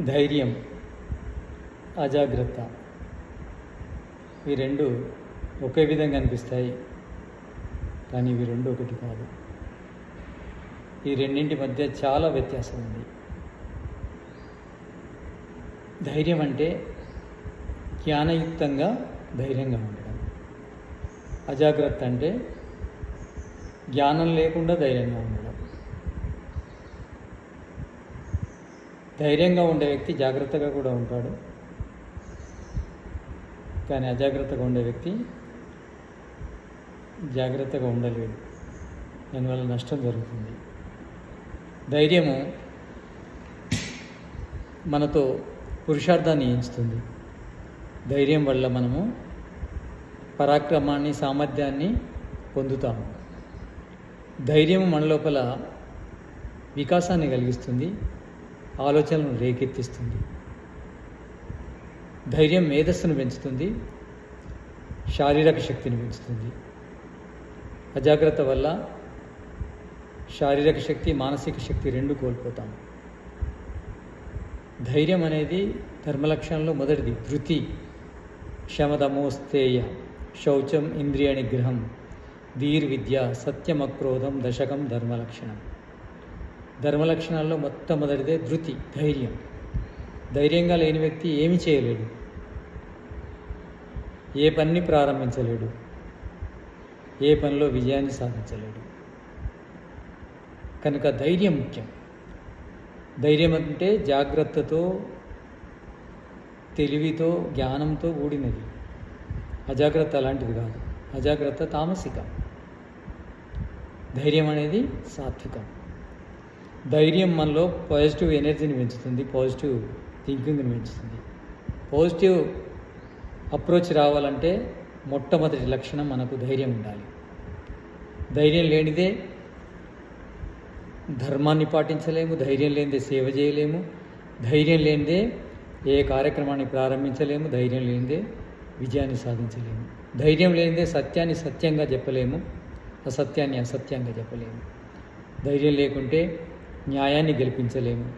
ధైర్యం అజాగ్రత్త ఈ రెండు ఒకే విధంగా అనిపిస్తాయి. కానీ ఇవి రెండు ఒకటి కాదు. ఈ రెండింటి మధ్య చాలా వ్యత్యాసం ఉంది. ధైర్యం అంటే జ్ఞానయుక్తంగా ధైర్యంగా ఉండడం. అజాగ్రత్త అంటే జ్ఞానం లేకుండా ధైర్యంగా ఉండడం. ధైర్యంగా ఉండే వ్యక్తి జాగ్రత్తగా కూడా ఉంటాడు. కానీ అజాగ్రత్తగా ఉండే వ్యక్తి జాగ్రత్తగా ఉండలేడు. దానివల్ల నష్టం జరుగుతుంది. ధైర్యము మనతో పురుషార్థాన్ని ఎంచుతుంది. ధైర్యం వల్ల మనము పరాక్రమాన్ని సామర్థ్యాన్ని పొందుతాము. ధైర్యం మన లోపల వికాసాన్ని కలిగిస్తుంది. ఆలోచనలను రేకెత్తిస్తుంది. ధైర్యం మేధస్సును పెంచుతుంది. శారీరక శక్తిని పెంచుతుంది. అజాగ్రత్త వల్ల శారీరక శక్తి మానసిక శక్తి రెండు కోల్పోతాం. ధైర్యం అనేది ధర్మలక్షణంలో మొదటిది. ధృతి క్షమదమోస్తేయ శౌచం ఇంద్రియ నిగ్రహం ధీర్విద్య సత్యమక్రోధం దశకం ధర్మలక్షణం ధర్మలక్షణాల్లో మొట్టమొదటిదే ధృతి ధైర్యం. ధైర్యంగా లేని వ్యక్తి ఏమి చేయలేడు. ఏ పనిని ప్రారంభించలేడు. ఏ పనిలో విజయాన్ని సాధించలేడు. కనుక ధైర్యం ముఖ్యం. ధైర్యం అంటే జాగ్రత్తతో తెలివితో జ్ఞానంతో కూడినది. అజాగ్రత్త అలాంటిది కాదు. అజాగ్రత్త తామసికం. ధైర్యం అనేది సాత్వికం. ధైర్యం మనలో పాజిటివ్ ఎనర్జీని పెంచుతుంది పాజిటివ్ థింకింగ్ని పెంచుతుంది. పాజిటివ్ అప్రోచ్ రావాలంటే మొట్టమొదటి లక్షణం మనకు ధైర్యం ఉండాలి. ధైర్యం లేనిదే ధర్మాన్ని పాటించలేము ధైర్యం లేనిదే సేవ చేయలేము ధైర్యం లేనిదే ఏ కార్యక్రమాన్ని ప్రారంభించలేము ధైర్యం లేనిదే విజయాన్ని సాధించలేము. ధైర్యం లేనిదే సత్యాన్ని సత్యంగా చెప్పలేము అసత్యాన్ని అసత్యంగా చెప్పలేము. ధైర్యం లేకుంటే న్యాయాన్ని గెలిపించలేము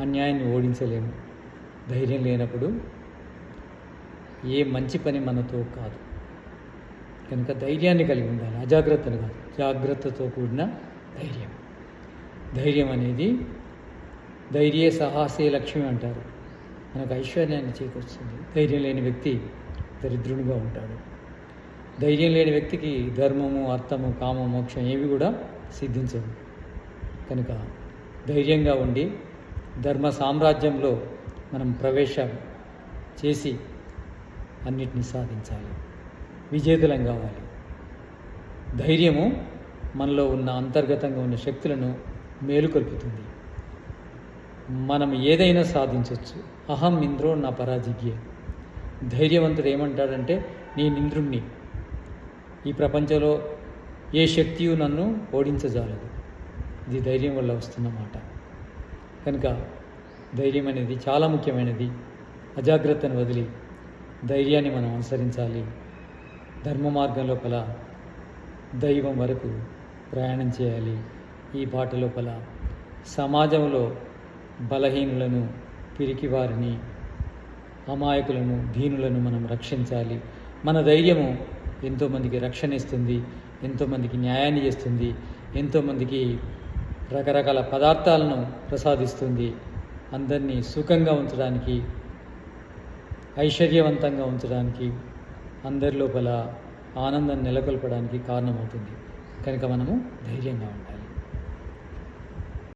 అన్యాయాన్ని ఓడించలేము. ధైర్యం లేనప్పుడు ఏ మంచి పని మనతో కాదు. కనుక ధైర్యాన్ని కలిగి ఉండాలి అజాగ్రత్తను కాదు జాగ్రత్తతో కూడిన ధైర్యం. ధైర్యం అనేది ధైర్యే సాహసే లక్ష్మి అంటారు. మనకు ఐశ్వర్యాన్ని చేకూరుస్తుంది. ధైర్యం లేని వ్యక్తి దరిద్రునిగా ఉంటాడు. ధైర్యం లేని వ్యక్తికి ధర్మము అర్థము కామ మోక్షం ఏవి కూడా సిద్ధించవు. కనుక ధైర్యంగా ఉండి ధర్మ సామ్రాజ్యంలో మనం ప్రవేశం చేసి అన్నిటిని సాధించాలి. విజేతలం కావాలి. ధైర్యము మనలో ఉన్న అంతర్గతంగా ఉన్న శక్తులను మేలుకొల్పుతుంది మనం ఏదైనా సాధించవచ్చు అహం ఇంద్రో నా పరాజిగ్యే. ధైర్యవంతుడు ఏమంటాడంటే నేను ఇంద్రుణ్ణి ఈ ప్రపంచంలో ఏ శక్తియు నన్ను ఓడించజాలదు. ఇది ధైర్యం వల్ల వస్తుందన్నమాట. కనుక ధైర్యం అనేది చాలా ముఖ్యమైనది. అజాగ్రత్తను వదిలి ధైర్యాన్ని మనం అనుసరించాలి. ధర్మ మార్గం లోపల దైవం వరకు ప్రయాణం చేయాలి. ఈ బాట లోపల సమాజంలో బలహీనులను పిరికివారిని అమాయకులను దీనులను మనం రక్షించాలి. మన ధైర్యము ఎంతోమందికి రక్షణ ఇస్తుంది ఎంతోమందికి న్యాయాన్ని చేస్తుంది ఎంతోమందికి రకరకాల పదార్థాలను ప్రసాదిస్తుంది. అందరినీ సుఖంగా ఉంచడానికి ఐశ్వర్యవంతంగా ఉంచడానికి అందరి లోపల ఆనందం నెలకొల్పడానికి కారణమవుతుంది. కనుక మనము ధైర్యంగా ఉండాలి.